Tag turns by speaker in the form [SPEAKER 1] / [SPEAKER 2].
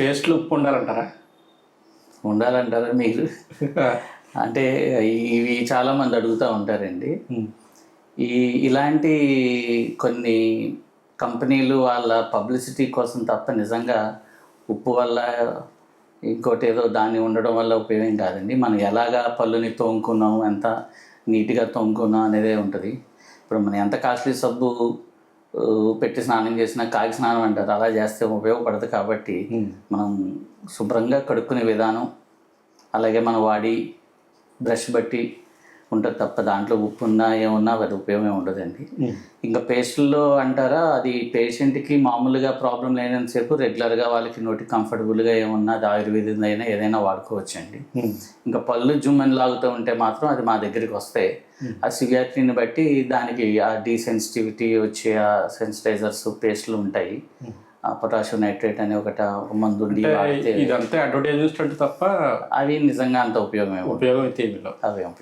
[SPEAKER 1] పేస్ట్లు ఉప్పు ఉండాలంటారా?
[SPEAKER 2] ఉండాలంటారా మీరు? అంటే ఇవి చాలా మంది అడుగుతూ ఉంటారండి. ఈ ఇలాంటి కొన్ని కంపెనీలు వాళ్ళ పబ్లిసిటీ కోసం తప్ప నిజంగా ఉప్పు వల్ల ఇంకోటి ఏదో దాన్ని ఉండడం వల్ల ఉపయోగం కాదండి. మనం ఎలాగా పళ్ళుని తోముకున్నాం ఎంత నీట్గా తోముకున్నాం అనేదే ఉంటుంది. ఇప్పుడు మనం ఎంత కాస్ట్లీ సబ్బు పెట్టి స్నానం చేసినా కాకి స్నానం అంటారు. అలా చేస్తే ఉపయోగపడదు కాబట్టి మనం శుభ్రంగా కడుక్కునే విధానం అలాగే మనం వాడి బ్రష్ బట్టి ఉంటుంది తప్ప దాంట్లో ఉప్పు ఉన్నా ఏమున్నా అది ఉపయోగం ఉండదండి. ఇంకా పేస్టుల్లో అంటారా అది పేషెంట్కి మామూలుగా ప్రాబ్లం లేనంతసేపు రెగ్యులర్గా వాళ్ళకి నోటి కంఫర్టబుల్గా ఏమన్నా అది ఆయుర్వేదం అయినా ఏదైనా వాడుకోవచ్చండి. ఇంకా పళ్ళు జుమ్మని లాగుతూ ఉంటే మాత్రం అది మా దగ్గరికి వస్తే ఆ సివియారిటీని బట్టి దానికి ఆ డీసెన్సిటివిటీ వచ్చే ఆ సెన్సిటైజర్స్ పేస్ట్లు ఉంటాయి. ఆ పొటాషియం నైట్రేట్ అనే ఒకటి ఒక మందు
[SPEAKER 1] ఇదంతా అడ్వర్టైజ్మెంట్ తప్ప
[SPEAKER 2] అవి నిజంగా అంత ఉపయోగమే
[SPEAKER 1] ఉపయోగం అయితే
[SPEAKER 2] అవి